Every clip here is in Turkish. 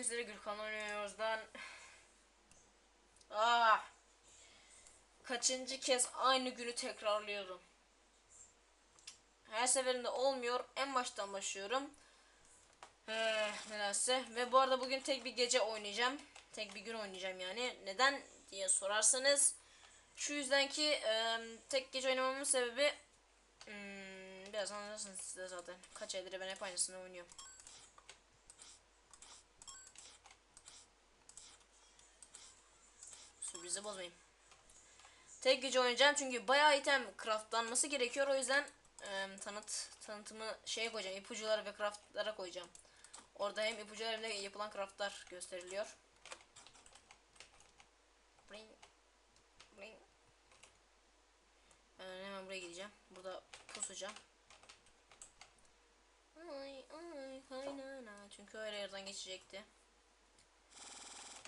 bugün sizlere Gürkan oynuyoruzdan. Ah. Kaçıncı kez aynı günü tekrarlıyorum. Her seferinde olmuyor. En baştan başlıyorum. Ee, nedense. Ve bu arada bugün tek bir gece oynayacağım. Tek bir gün oynayacağım yani. Neden diye sorarsanız. Şu yüzden ki e, tek gece oynamamın sebebi hmm, biraz anlarsınız siz de zaten. Kaç aydır ben hep aynısını oynuyorum. Sürprizi bozmayayım. Tek gece oynayacağım çünkü bayağı item craftlanması gerekiyor. O yüzden e, tanıt tanıtımı şeye koyacağım. ipucuları ve craftlara koyacağım. Orada hem ipucular hem de yapılan craftlar gösteriliyor. Bring. Bring. Ben hemen buraya gideceğim. Burada pusacağım. Ay ay kaynana. Çünkü öyle yerden geçecekti.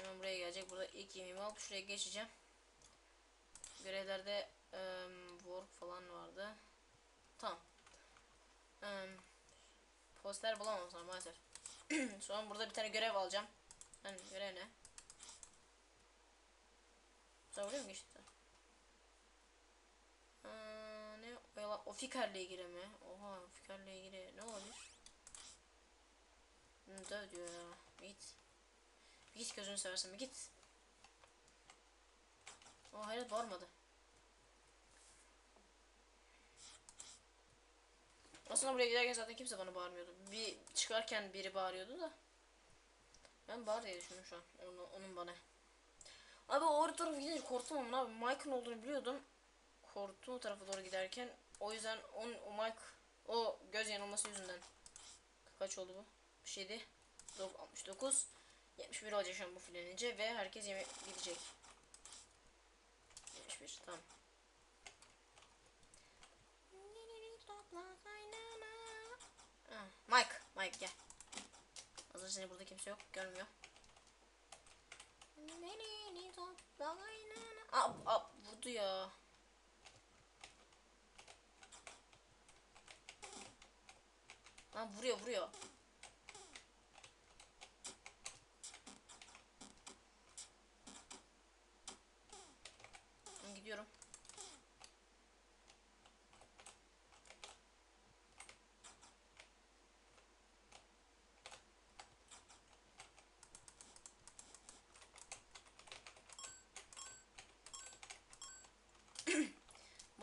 Hemen buraya gelecek. Burada ilk yemeğimi alıp şuraya geçeceğim. Görevlerde um, work falan vardı. Tamam. Um, poster bulamam sana maalesef. Sonra burada bir tane görev alacağım. Yani görev ne? Sen buraya mı ne? Oyala, o fikerle ilgili mi? Oha fikerle ilgili ne olabilir? Döv diyor ya. Git. Git gözünü seversen git. O hayret bağırmadı. Aslında buraya giderken zaten kimse bana bağırmıyordu. Bir çıkarken biri bağırıyordu da. Ben bağır diye düşündüm şu an. Onu, onun bana. Abi o tarafa gidince korktum ama abi Mike'ın olduğunu biliyordum. Korktum o tarafa doğru giderken. O yüzden on, o Mike o göz yanılması yüzünden. Kaç oldu bu? Bir şeydi. 69. 71 olacak şu an bu filenince ve herkes yemek gidecek. 71 tamam. Ha, Mike, Mike gel. Hazır seni burada kimse yok, görmüyor. Aa, aa vurdu ya. Lan vuruyor, vuruyor. Ben gidiyorum.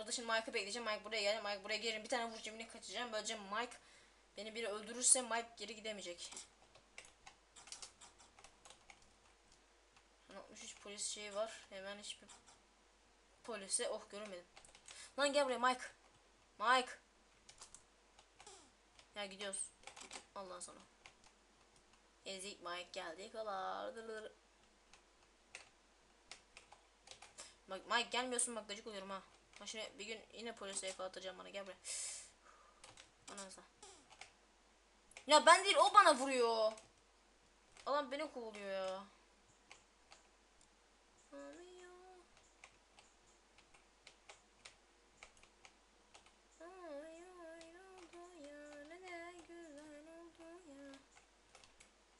Burada şimdi Mike'ı bekleyeceğim. Mike buraya gelir. Mike buraya gelir. Bir tane vuracağım yine kaçacağım. Böylece Mike beni biri öldürürse Mike geri gidemeyecek. 63 polis şeyi var. Hemen hiçbir polise oh görmedim. Lan gel buraya Mike. Mike. Ya gidiyoruz. Allah sana. Ezik Mike geldi. Kalar. Bak Mike gelmiyorsun bak gıcık oluyorum ha. Ha şimdi bir gün yine polise yakalatacağım bana gel buraya. Anansa. Ya ben değil o bana vuruyor. Adam beni kovuluyor ya.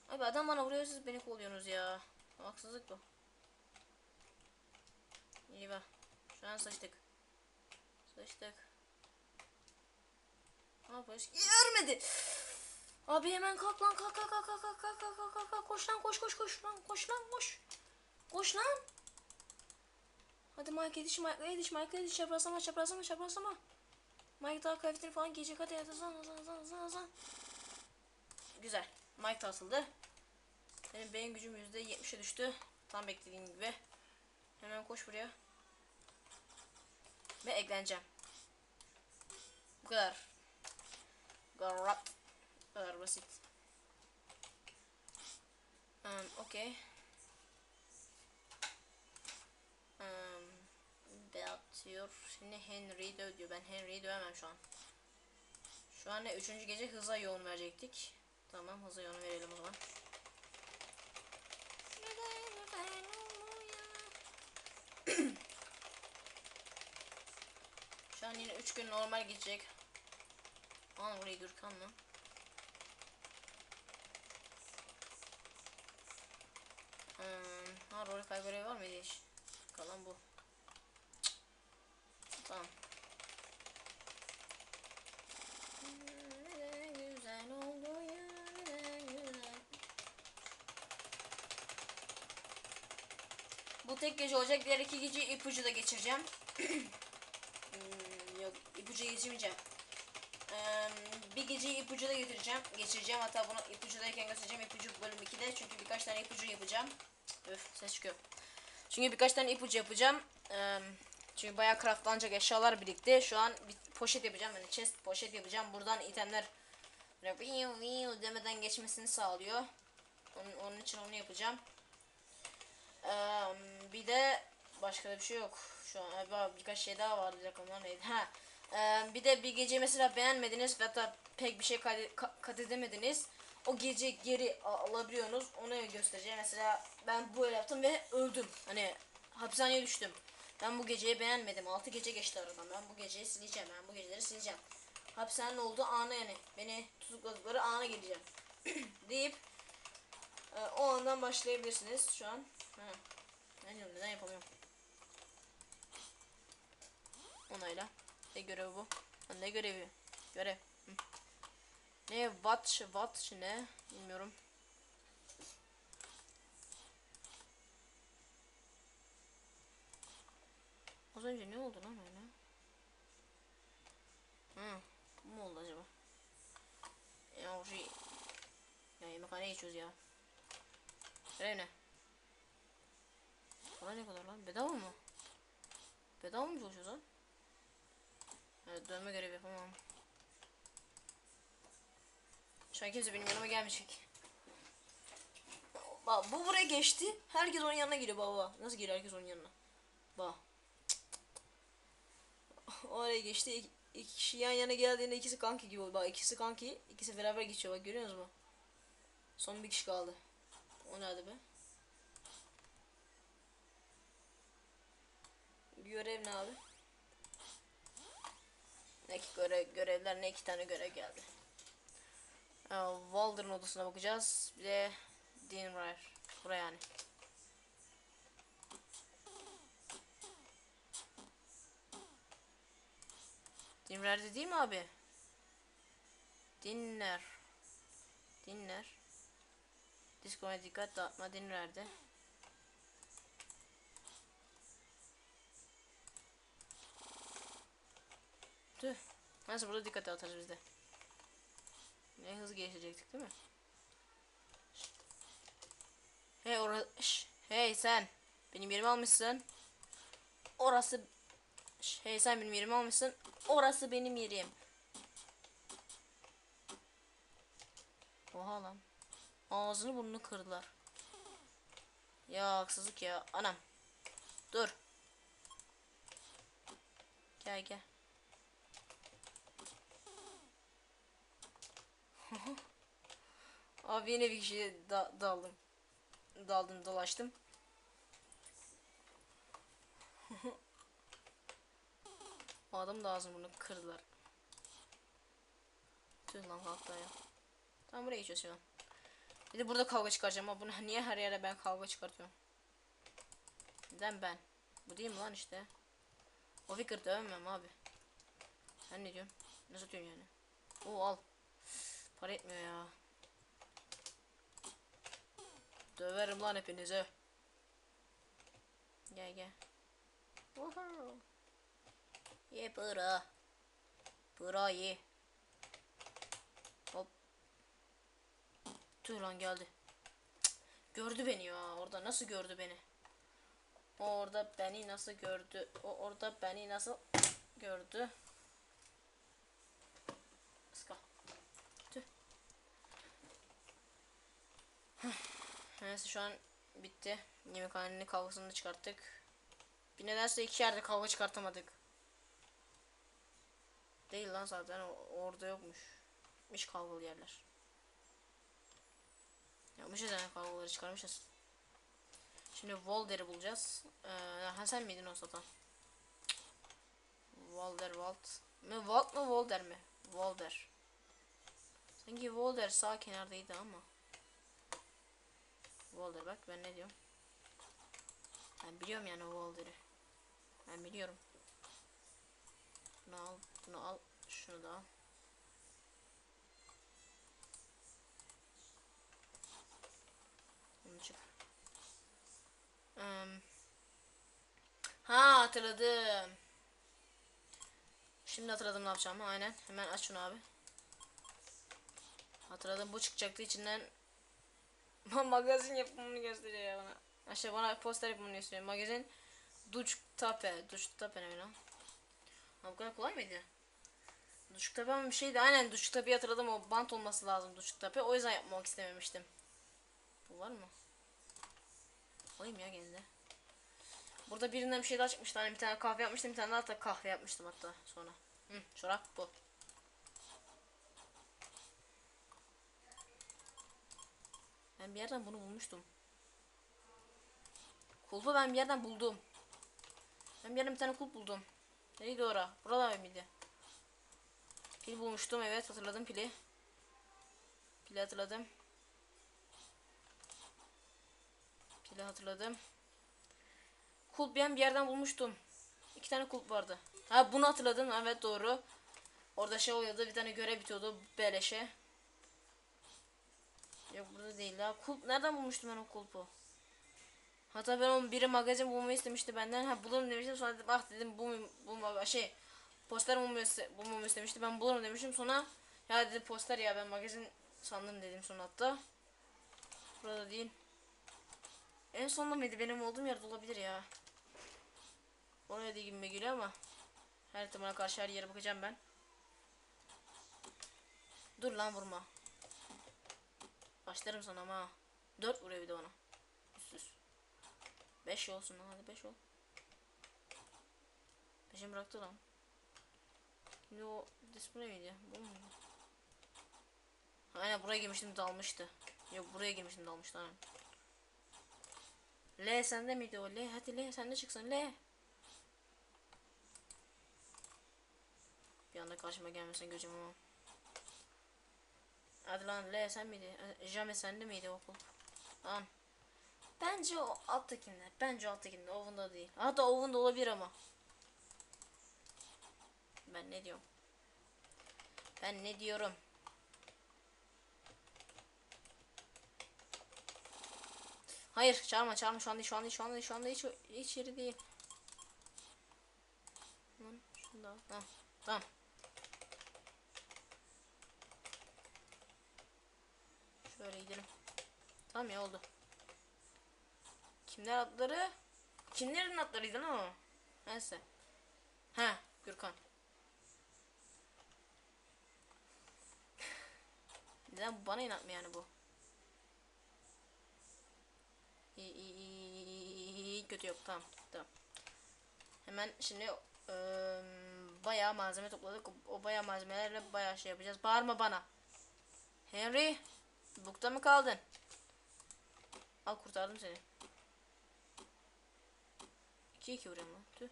Abi adam bana vuruyor siz beni kovuyorsunuz ya. Haksızlık bu. İyi bak. Şu an sıçtık. Sıçtık. Aa polis görmedi. Abi hemen kalk lan kalk kalk kalk kalk kalk kalk kalk kalk koş lan koş koş koş lan koş lan koş. Koş lan. Hadi Mike yetiş Mike yetiş Mike yetiş çaprazlama çaprazlama çaprazlama. Mike daha kıyafetini falan giyecek hadi hadi hızlan hızlan hızlan hızlan hızlan. Güzel. Mike da atıldı. Benim beyin gücüm yüzde 70'e düştü. Tam beklediğim gibi. Hemen koş buraya. Ve ekleneceğim. Bu kadar. Garap. Bu kadar basit. Um, Okey. Um, Beatıyor. Şimdi Henry'i döv diyor. Ben Henry'i dövemem şu an. Şu an ne? Üçüncü gece hıza yoğun verecektik. Tamam hıza yoğun verelim o zaman. An yine 3 gün normal geçecek. Aman burayı Gürkan mı? Hmm, ha rol kay görevi var mıydı hiç? Kalan bu. Tamam. Bu tek gece olacak. Diğer iki gece ipucu da geçireceğim. İpucu geçirmeyeceğim. Ee, bir gece ipucu da getireceğim. Geçireceğim. Hatta bunu ipucudayken göstereceğim. İpucu bölüm 2'de. Çünkü birkaç tane ipucu yapacağım. Öf ses çıkıyor. Çünkü birkaç tane ipucu yapacağım. Ee, çünkü bayağı craftlanacak eşyalar birikti. Şu an bir poşet yapacağım. Yani chest poşet yapacağım. Buradan itemler demeden geçmesini sağlıyor. Onun, onun için onu yapacağım. Ee, bir de başka da bir şey yok. Şu an birkaç şey daha vardı. Bir dakika onlar neydi? Ha. Ee, bir de bir gece mesela beğenmediniz ve hatta pek bir şey kat edemediniz. O gece geri alabiliyorsunuz. Onu göstereceğim. Mesela ben bu yaptım ve öldüm. Hani hapishaneye düştüm. Ben bu geceyi beğenmedim. 6 gece geçti aradan. Ben bu geceyi sileceğim. Ben bu geceleri sileceğim. Hapishanenin olduğu anı yani. Beni tutukladıkları ana geleceğim. deyip e, o andan başlayabilirsiniz şu an. Ha. Ben diyorum neden yapamıyorum. Onayla. Ne görevi bu? Ne görevi? Görev. Ne what what ne? Bilmiyorum. Az önce ne oldu lan öyle? Hı. Bu mu oldu acaba? Ya o şey... Ya yemekhaneye geçiyoruz ya. Görev ne? Para ne kadar lan? Bedava mı? Bedava mı çalışıyoruz lan? Evet dönme görevi yapamam. Şu an kimse benim yanıma gelmeyecek. Bak bu buraya geçti. Herkes onun yanına geliyor baba. Nasıl geliyor herkes onun yanına? Bak. Oraya geçti. İki kişi yan yana geldiğinde ikisi kanki gibi oldu. Bak ikisi kanki. ikisi beraber geçiyor. Bak görüyor musunuz mu? Son bir kişi kaldı. O nerede be? Görev ne abi? Ne ki görev, görevler ne iki tane görev geldi. Ee, Walder'ın odasına bakacağız. Bir de Dinrar. Buraya yani. Dinrer'de değil mi abi? Dinler. Dinler. Discord'a dikkat dağıtma Dinrer'de. Tüh. Neyse burada dikkate atarız biz de. Ne hızlı geçecektik değil mi? Hey orası. Hey sen. Benim yerimi almışsın. Orası. Hey sen benim yerimi almışsın. Orası benim yerim. Oha lan. Ağzını burnunu kırdılar. Ya haksızlık ya. Anam. Dur. Gel gel. Abi yine bir kişiye da daldım. Daldım dolaştım. adam da ağzını bunu kırdılar. Tüh lan kalktı ya. Tamam buraya geçiyoruz şu an. Bir de burada kavga çıkaracağım ama bunu niye her yere ben kavga çıkartıyorum? Neden ben? Bu değil mi lan işte? O fikir dövmem abi. Sen ne diyorsun? Ne satıyorsun yani? Oo al. Para etmiyor ya. Döverim lan hepinizi. Gel gel. Woohoo. Ye para. Para ye. Hop. Tüh lan geldi. Cık, Gördü beni ya. Orada nasıl gördü beni? O orada beni nasıl gördü? O orada beni nasıl gördü? Iska. Tüh. Neyse şu an bitti. Yemekhanenin kavgasını da çıkarttık. Bir nedense iki yerde kavga çıkartamadık. Değil lan zaten orada yokmuş. Miş kavgalı yerler. Yapmışız yani kavgaları çıkarmışız. Şimdi Volder'i bulacağız. Ee, ha sen miydin o satan? Volder, Volt. Mi Volt mu Volder mi? Volder. Sanki Volder sağ kenardaydı ama. Volder bak ben ne diyorum. Ben biliyorum yani o Walder'ı. Ben biliyorum. Bunu al, bunu al, şunu da al. Bunu çık. Em, ha hatırladım. Şimdi hatırladım ne yapacağımı. Aynen. Hemen aç şunu abi. Hatırladım bu çıkacaktı içinden. Magazin yapımını gösteriyor ya bana. İşte bana poster yapımını gösteriyor. Magazin Duç Tape. Duç Tape ne lan? Ha, bu kadar kolay mıydı? Duç Tape ama bir şeydi. Aynen Duç Tape'yi hatırladım. O bant olması lazım Duç Tape. O yüzden yapmak istememiştim. Bu var mı? Alayım ya gene. Burada birinden bir şey daha çıkmıştı. Hani bir tane kahve yapmıştım. Bir tane daha da kahve yapmıştım hatta sonra. Hı, çorap bu. Ben bir yerden bunu bulmuştum. Kulpu ben bir yerden buldum. Ben bir yerden bir tane kulp buldum. Neydi ora? Burada mıydı? Pil bulmuştum evet hatırladım pili. Pili hatırladım. Pili hatırladım. Kulp ben bir yerden bulmuştum. İki tane kulp vardı. Ha bunu hatırladım evet doğru. Orada şey oluyordu bir tane görev bitiyordu beleşe. Yok burada değil ya. Kulp nereden bulmuştum ben o kulpu? Hatta ben onun biri magazin bulmayı istemişti benden. Ha bulurum demiştim sonra dedim ah dedim bu bu şey poster bulmayı, bulmamı istemişti. Ben bulurum demiştim sonra ya dedi poster ya ben magazin sandım dedim sonra hatta. Burada değil. En sonunda mıydı benim olduğum yerde olabilir ya. Oraya değil gibi geliyor ama her ihtimale karşı her yere bakacağım ben. Dur lan vurma. Başlarım sana ama. 4 vuruyor bir de ona. Üst üst. 5 olsun lan hadi 5 ol. 5'i bıraktı lan. Şimdi o display miydi? Bu mu? Aynen buraya girmiştim dalmıştı. Yok buraya girmiştim dalmıştı aynen. L sende miydi o? L hadi L sende çıksın L. Bir anda karşıma gelmesin gözüm ama. Hadi lan L sen miydi? E, Jame sende miydi o kulp? Lan. Bence o alttakinde. Bence o alttakinde. Oven'da değil. Hatta Oven'da olabilir ama. Ben ne diyorum? Ben ne diyorum? Hayır çağırma çağırma şu an değil şu an değil şu an değil şu anda hiç, yeri değil. Lan şunu da al. Tamam. Tamam. Şöyle gidelim. Tamam ya oldu. Kimler atları? Kimlerin atlarıydı lan o? Neyse. Ha, Gürkan. Neden bana inatmıyor yani bu? İyi, iyi, iyi, iyi, iyi, kötü yok tamam tamam. Hemen şimdi eee, bayağı malzeme topladık. O bayağı malzemelerle bayağı şey yapacağız. Bağırma bana. Henry, bukta mı kaldın? Al kurtardım seni. 2 2 vuruyorum lan. Tüh.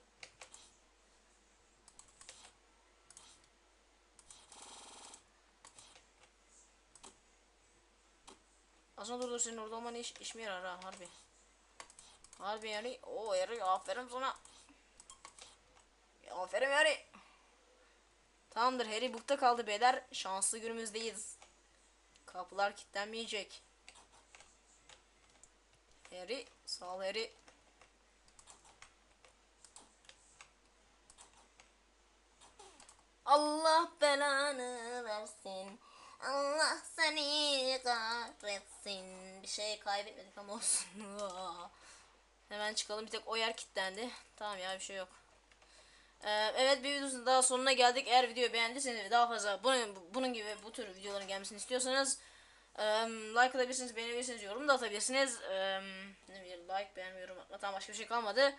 Aslında dur dur senin orada olman iş, işime yarar ha harbi. Harbi yani. Oo yarı aferin sana. Aferin yani. Tamamdır Harry bukta kaldı beyler. Şanslı günümüzdeyiz. Kapılar kilitlenmeyecek. Harry sağ ol Harry. Allah belanı versin. Allah seni kahretsin. Bir şey kaybetmedik ama olsun. Hemen çıkalım. Bir tek o yer kilitlendi. Tamam ya bir şey yok. Ee, evet bir videosun daha sonuna geldik. Eğer videoyu beğendiyseniz ve daha fazla bunun, bunun gibi bu tür videoların gelmesini istiyorsanız like atabilirsiniz, beğenebilirsiniz, yorum da atabilirsiniz. Ne bileyim like, beğenme, yorum atmaktan başka bir şey kalmadı.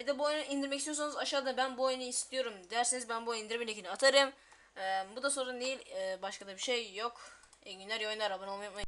Bir de bu oyunu indirmek istiyorsanız aşağıda ben bu oyunu istiyorum derseniz ben bu indirme linkini atarım. Bu da sorun değil. Başka da bir şey yok. İyi günler, iyi oyunlar. Abone olmayı unutmayın.